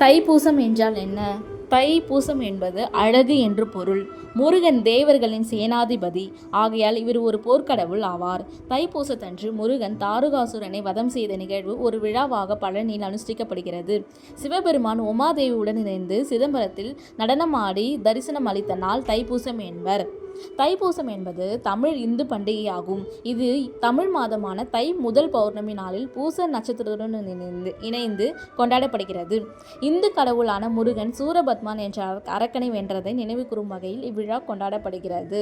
தைப்பூசம் என்றால் என்ன? தைப்பூசம் என்பது அழகு என்று பொருள். முருகன் தேவர்களின் சேனாதிபதி. ஆகையால் இவர் ஒரு போர்க்கடவுள் ஆவார். தைப்பூசத்தன்று முருகன் தாருகாசுரனை வதம் செய்த நிகழ்வு ஒரு விழாவாக பழனியில் அனுஷ்டிக்கப்படுகிறது. சிவபெருமான் உமாதேவியுடன் இணைந்து சிதம்பரத்தில் நடனமாடி தரிசனம் அளித்த நாள் தைப்பூசம் என்பர். தைப்பூசம் என்பது தமிழ் இந்து பண்டிகையாகும். இது தமிழ் மாதமான தை முதல் பௌர்ணமி நாளில் பூச நட்சத்திரத்துடன் இணைந்து இணைந்து கொண்டாடப்படுகிறது. இந்து கடவுளான முருகன் சூரபத்மான் என்ற அரக்கனை வென்றதை நினைவு கூறும் வகையில் இவ்விழா கொண்டாடப்படுகிறது.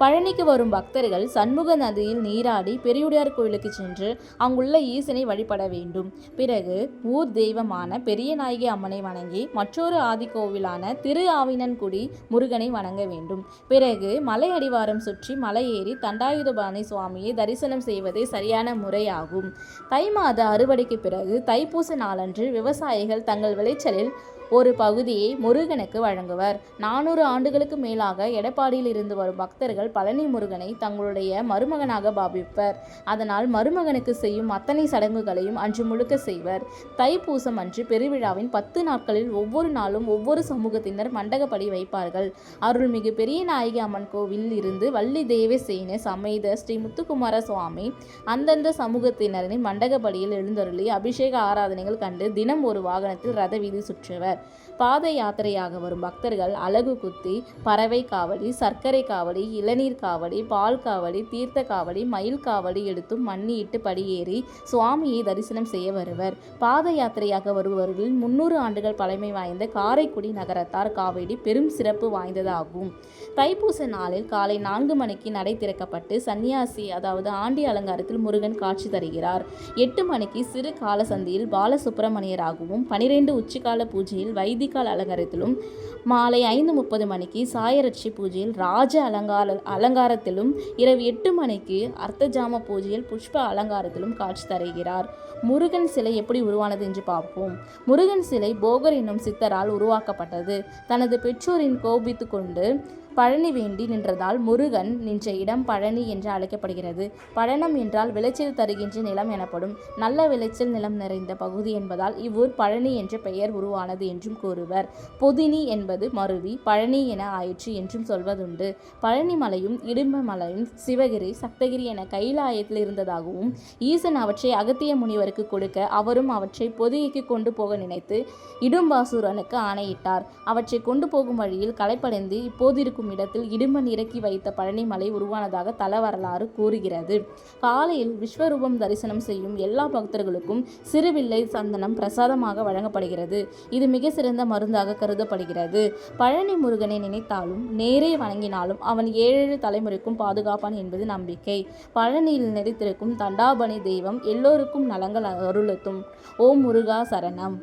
பழனிக்கு வரும் பக்தர்கள் சண்முக நதியில் நீராடி பெரியுடையார் கோயிலுக்கு சென்று அங்குள்ள ஈசனை வழிபட வேண்டும். பிறகு ஊர் தெய்வமான பெரிய நாயகி அம்மனை வணங்கி மற்றொரு ஆதி கோவிலான திரு ஆவினன்குடி முருகனை வணங்க வேண்டும். பிறகு மலை மலை அடிவாரம் சுற்றி மலை ஏறி தண்டாயுதபாணி சுவாமியை தரிசனம் செய்வதே சரியான முறையாகும். தை மாத அறுவடைக்கு பிறகு தைப்பூச நாளன்று விவசாயிகள் தங்கள் விளைச்சலில் ஒரு பகுதியை முருகனுக்கு வழங்குவர். நானூறு ஆண்டுகளுக்கு மேலாக எடப்பாடியில் இருந்து வரும் பக்தர்கள் பழனி முருகனை தங்களுடைய மருமகனாக பாவிப்பர். அதனால் மருமகனுக்கு செய்யும் அத்தனை சடங்குகளையும் அன்று முழுக்க செய்வர். தைப்பூசம் அன்று பெருவிழாவின் பத்து நாட்களில் ஒவ்வொரு நாளும் ஒவ்வொரு சமூகத்தினர் மண்டகப்படி வைப்பார்கள். அருள்மிகு பெரிய நாயகி அம்மன் கோவிலில் இருந்து வள்ளி தேவசேன சமேத ஸ்ரீ முத்துக்குமார சுவாமி அந்தந்த சமூகத்தினரின் மண்டகப்படியில் எழுந்தருளி அபிஷேக ஆராதனைகள் கண்டு தினம் ஒரு வாகனத்தில் ரத வீதி சுற்றுவர். பாத யாத்திரையாக வரும் பக்தர்கள் அலகு குத்தி பறவை காவடி சர்க்கரை காவடி இளநீர் காவடி பால் காவடி தீர்த்த காவடி மயில் காவடி எடுத்தும் மண்ணியிட்டு படியேறி சுவாமியை தரிசனம் செய்ய வருவர். பாத யாத்திரையாக வருபவர்களில் முன்னூறு ஆண்டுகள் பழமை வாய்ந்த காரைக்குடி நகரத்தார் காவடி பெரும் சிறப்பு வாய்ந்ததாகும். தைப்பூச நாளில் காலை நான்கு மணிக்கு நடை திறக்கப்பட்டு சன்னியாசி அதாவது ஆண்டி அலங்காரத்தில் முருகன் காட்சி தருகிறார். எட்டு மணிக்கு சிறு காலசந்தியில் பாலசுப்பிரமணியராகவும் பனிரெண்டு உச்சிக்கால பூஜையில் பூஜையில் வைதிகால் அலங்காரத்திலும் மாலை ஐந்து முப்பது மணிக்கு சாயரட்சி பூஜையில் ராஜ அலங்கார அலங்காரத்திலும் இரவு எட்டு மணிக்கு அர்த்தஜாம பூஜையில் புஷ்ப அலங்காரத்திலும் காட்சி தருகிறார். முருகன் சிலை எப்படி உருவானது என்று பார்ப்போம். முருகன் சிலை போகர் என்னும் சித்தரால் உருவாக்கப்பட்டது. தனது பெற்றோரின் கோபித்து கொண்டு பழனி வேண்டி நின்றதால் முருகன் நின்ற இடம் பழனி என்று அழைக்கப்படுகிறது. பழனம் என்றால் விளைச்சல் தருகின்ற நிலம் எனப்படும். நல்ல விளைச்சல் நிலம் நிறைந்த பகுதி என்பதால் இவ்வூர் பழனி என்ற பெயர் உருவானது என்றும் கூறுவர். பொதினி என்பது மருவி பழனி என ஆயிற்று என்றும் சொல்வதுண்டு. பழனி மலையும் இடும்ப மலையும் சிவகிரி சப்தகிரி என கைலாயத்தில் இருந்ததாகவும் ஈசன் அவற்றை அகத்திய முனிவருக்கு கொடுக்க அவரும் அவற்றை பொதிகைக்கு கொண்டு போக நினைத்து இடும்பாசூரனுக்கு ஆணையிட்டார். அவற்றை கொண்டு போகும் வழியில் களைப்படைந்து இப்போது இருக்கும் இடத்தில் இடும்பன் இறக்கி வைத்த பழனிமலை உருவானதாக தல வரலாறு கூறுகிறது. காலையில் விஸ்வரூபம் தரிசனம் செய்யும் எல்லா பக்தர்களுக்கும் சிறுவில்லை சந்தனம் பிரசாதமாக வழங்கப்படுகிறது. இது மிக சிறந்த மருந்தாக கருதப்படுகிறது. பழனி முருகனை நினைத்தாலும் நேரே வணங்கினாலும் அவன் ஏழு தலைமுறைக்கும் பாதுகாப்பான் என்பது நம்பிக்கை. பழனியில் நிறைத்திருக்கும் தண்டாபணி தெய்வம் எல்லோருக்கும் நலங்கள் அருளத்தும். ஓம் முருகா சரணம்.